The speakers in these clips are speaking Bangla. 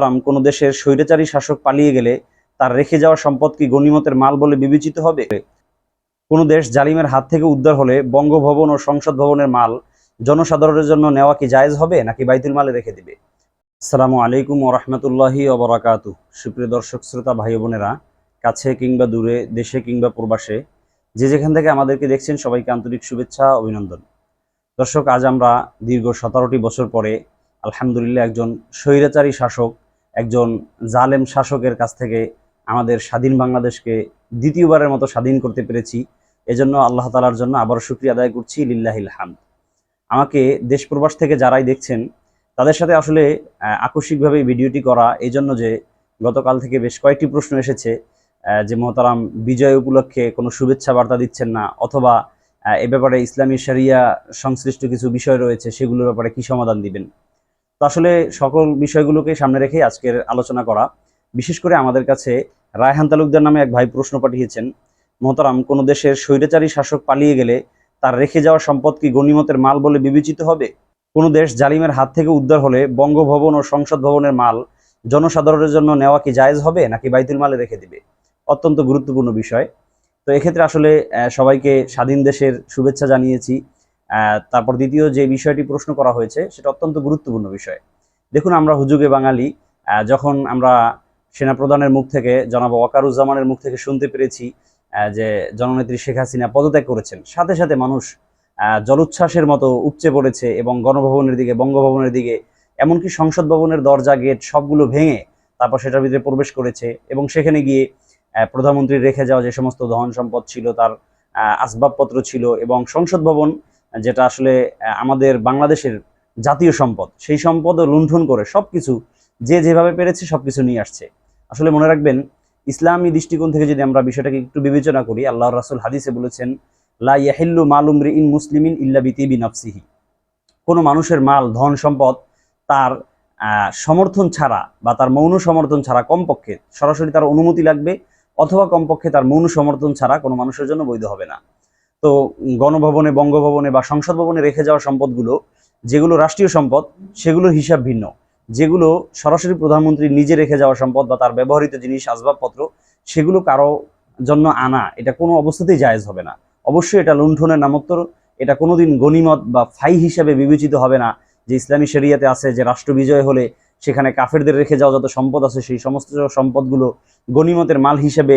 ইসলাম কোনো দেশের স্বৈরাচারী শাসক পালিয়ে গেলে তার রেখে যাওয়া সম্পদ কি গণিমতের মাল বলে বিবেচিত হবে? কোনো দেশ জালিমের হাত থেকে উদ্ধার হলে বঙ্গভবন ও সংসদ ভবনের মাল জনসাধারণের জন্য নেওয়া কি জায়েজ হবে, নাকি বাইতুল মালে রেখে দিবে? আসসালামু আলাইকুম ওরহমতুল্লাহি ওবরাকাতু সুপ্রিয় দর্শক, শ্রোতা, ভাই বোনেরা, কাছে কিংবা দূরে, দেশে কিংবা প্রবাসে, যে যেখান থেকে আমাদেরকে দেখছেন, সবাইকে আন্তরিক শুভেচ্ছা, অভিনন্দন। দর্শক, আজ আমরা দীর্ঘ সতেরোটি বছর পরে আলহামদুলিল্লাহ একজন স্বৈরাচারী শাসক একজন জালেম শাসকের কাছ থেকে আমাদের স্বাধীন বাংলাদেশকে দ্বিতীয়বারের মতো স্বাধীন করতে পেরেছি। এজন্য আল্লাহ তালার জন্য আবারও শুক্রিয়া আদায় করছি, লিল্লাহিল হামদ। আমাকে দেশ প্রবাস থেকে যারাই দেখছেন, তাদের সাথে আসলে আকস্মিকভাবে ভিডিওটি করা এই জন্য যে গতকাল থেকে বেশ কয়েকটি প্রশ্ন এসেছে যে মোহতারাম বিজয় উপলক্ষে কোনো শুভেচ্ছা বার্তা দিচ্ছেন না, অথবা এ ব্যাপারে ইসলামী শরিয়া সংশ্লিষ্ট কিছু বিষয় রয়েছে, সেগুলোর ব্যাপারে কি সমাধান দিবেন? তো আসলে সকল বিষয়গুলোকে সামনে রেখে আজকের আলোচনা করা। বিশেষ করে আমাদের কাছে রায়হান তালুকদার নামে এক ভাই প্রশ্ন পাঠিয়েছেন, মোহতারাম, কোনো দেশের স্বৈরাচারী শাসক পালিয়ে গেলে তার রেখে যাওয়া সম্পদ কি গণিমতের মাল বলে বিবেচিত হবে? কোনো দেশ জালিমের হাত থেকে উদ্ধার হলে বঙ্গভবন ও সংসদ ভবনের মাল জনসাধারণের জন্য নেওয়া কি জায়েজ হবে, নাকি বাইতুল মালে রেখে দিবে? অত্যন্ত গুরুত্বপূর্ণ বিষয়। তো এক্ষেত্রে আসলে সবাইকে স্বাধীন দেশের শুভেচ্ছা জানিয়েছি। তারপর দ্বিতীয় যে বিষয়টি প্রশ্ন করা হয়েছে সেটা অত্যন্ত গুরুত্বপূর্ণ বিষয়। দেখুন আমরা হুজুগে বাঙালি যখন আমরা সেনাপ্রধানের মুখ থেকে জনাব ওয়াকারুজ্জামানের মুখ থেকে শুনতে পেরেছি যে জননেত্রী শেখ হাসিনা পদত্যাগ করেছেন সাথে সাথে মানুষ জলোচ্ছ্বাসের মতো উপচে পড়েছে এবং গণভবনের দিকে বঙ্গভবনের দিকে এমনকি সংসদ ভবনের দরজা গেট সবগুলো ভেঙে তারপর সেটার ভিতরে প্রবেশ করেছে এবং সেখানে গিয়ে আহ, প্রধানমন্ত্রীর রেখে যাওয়া যে সমস্ত ধন সম্পদ ছিল তার আসবাবপত্র ছিল এবং সংসদ ভবন যেটা আসলে আমাদের বাংলাদেশের জাতীয় সম্পদ, সেই সম্পদও লুণ্ঠন করে সবকিছু যে যেভাবে পেরেছে সবকিছু নিয়ে আসছে। আসলে মনে রাখবেন, ইসলামী দৃষ্টিকোণ থেকে যদি আমরা বিষয়টাকে একটু বিবেচনা করি আল্লাহ রাসুল হাদিসে বলেছেন, লা ইয়াহিল্লু মালুম ইন মুসলিমিন ইল্লা বিতিবি নফসিহি। কোনো মানুষের মাল, ধন, সম্পদ তার সমর্থন ছাড়া বা তার মৌন সমর্থন ছাড়া কমপক্ষে সরাসরি তার অনুমতি লাগবে, অথবা কমপক্ষে তার মৌন সমর্থন ছাড়া কোনো মানুষের জন্য বৈধ হবে না। তো গণভবনে, বঙ্গভবনে বা সংসদ ভবনে রেখে যাওয়া সম্পদগুলো, যেগুলো রাষ্ট্রীয় সম্পদ, সেগুলোর হিসাব ভিন্ন। যেগুলো সরাসরি প্রধানমন্ত্রী নিজে রেখে যাওয়া সম্পদ বা তার ব্যবহৃত জিনিস, আসবাবপত্র, সেগুলো কারও জন্য আনা, এটা কোনো অবস্থাতেই জায়েজ হবে না। অবশ্যই এটা লুণ্ঠনের নামোত্তর, এটা কোনোদিন গণিমত বা ফাই হিসাবে বিবেচিত হবে না যে ইসলামী শরিয়াতে আছে, যে রাষ্ট্র বিজয় হলে সেখানে কাফেরদের রেখে যাওয়া যত সম্পদ আছে, সেই সমস্ত সম্পদগুলো গণিমতের মাল হিসেবে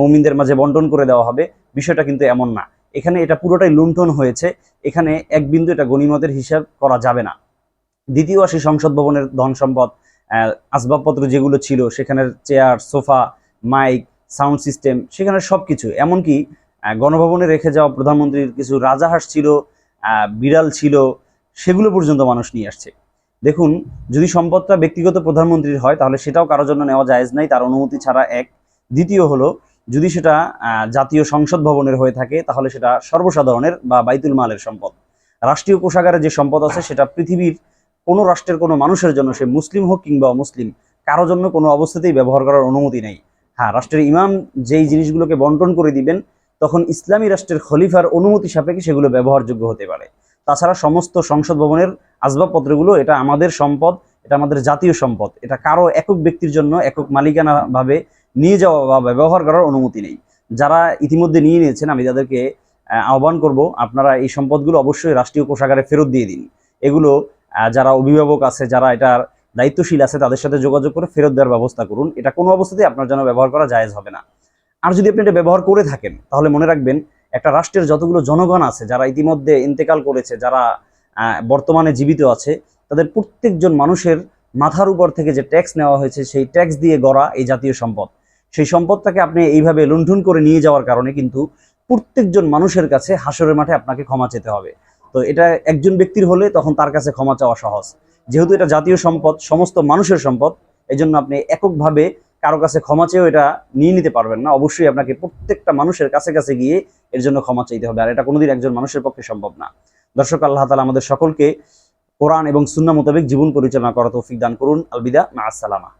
মুমিনদের মাঝে বন্টন করে দেওয়া হবে। বিষয়টা কিন্তু এমন না। এখানে এটা পুরোটাই লুণ্ঠন হয়েছে। এখানে এক বিন্দু এটা গণিমতের হিসাব করা যাবে না। দ্বিতীয় আসি সংসদ ভবনের ধন সম্পদ আসবাবপত্র যেগুলো ছিল, সেখানের chair, sofa, mike, sound system, সেখানে সব কিছু এমনকি গণভবনে রেখে যাওয়া প্রধানমন্ত্রীর কিছু রাজাহাঁস ছিল বিড়াল ছিল, সেগুলো পর্যন্ত মানুষ নিয়ে আসছে। দেখুন, যদি সম্পদটা ব্যক্তিগত প্রধানমন্ত্রীর হয়, তাহলে সেটাও কারোর জন্য নেওয়া জায়েজ নাই, তার অনুমতি ছাড়া এক। দ্বিতীয় হলো যদি সেটা জাতীয় সংসদ ভবনের হয়ে থাকে, তাহলে সেটা সর্বসাধারণের বা বাইতুল মালের সম্পদ। রাষ্ট্রীয় কোষাগারে যে সম্পদ আছে, সেটা পৃথিবীর কোনো রাষ্ট্রের কোনো মানুষের জন্য, সে মুসলিম হোক কিংবা অমুসলিম কারোর জন্য কোনো অবস্থাতেই ব্যবহার করার অনুমতি নেই। হ্যাঁ রাষ্ট্রের ইমাম যেই জিনিসগুলোকে বন্টন করে দিবেন, তখন ইসলামী রাষ্ট্রের খলিফার অনুমতি সাপেক্ষে সেগুলো ব্যবহারযোগ্য হতে পারে। তাছাড়া সমস্ত সংসদ ভবনের আসবাবপত্রগুলো, এটা আমাদের সম্পদ, এটা আমাদের জাতীয় সম্পদ, এটা কারও একক ব্যক্তির জন্য, একক মালিকানা ভাবে নিয়ে যাওয়া বা ব্যবহার করার অনুমতি নেই। যারা ইতিমধ্যে নিয়ে নিয়েছেন আমি তাদেরকে আহ, আহ্বান করব আপনারা এই সম্পদগুলো অবশ্যই রাষ্ট্রীয় কোষাগারে ফেরত দিয়ে দিন। এগুলো যারা অভিভাবক আছে যারা এটার দায়িত্বশীল আছে তাদের সাথে যোগাযোগ করে ফেরত দেওয়ার ব্যবস্থা করুন। এটা কোনো অবস্থাতেই আপনার জন্য ব্যবহার করা জায়েজ হবে না। আর যদি আপনি এটা ব্যবহার করে থাকেন তাহলে মনে রাখবেন একটা রাষ্ট্রের যতগুলো জনগণ আছে যারা ইতিমধ্যে ইন্তেকাল করেছে যারা বর্তমানে জীবিত আছে তাদের প্রত্যেকজন মানুষের মাথার উপর থেকে যে ট্যাক্স নেওয়া হয়েছে সেই ট্যাক্স দিয়ে গড়া এই জাতীয় সম্পদ। সেই সম্পদটাকে আপনি এইভাবে লুণ্ঠন করে নিয়ে যাওয়ার কারণে কিন্তু প্রত্যেকজন মানুষের কাছে হাসরের মাঠে আপনাকে ক্ষমা চেতে হবে। তো এটা একজন ব্যক্তির হলে তখন তার কাছে ক্ষমা চাওয়া সহজ। যেহেতু এটা জাতীয় সম্পদ, সমস্ত মানুষের সম্পদ এই জন্য আপনি এককভাবে কারও কাছে ক্ষমা চেয়েও এটা নিয়ে নিতে পারবেন না। অবশ্যই আপনাকে প্রত্যেকটা মানুষের কাছে কাছে গিয়ে এর জন্য ক্ষমা চাইতে হবে। আর এটা কোনোদিন একজন মানুষের পক্ষে সম্ভব না। দর্শক, আল্লাহ তালা আমাদের সকলকে কোরআন এবং সুন্না মোতাবেক জীবন পরিচালনা করা তৌফিক দান করুন। আলবিদা মা আসসালামা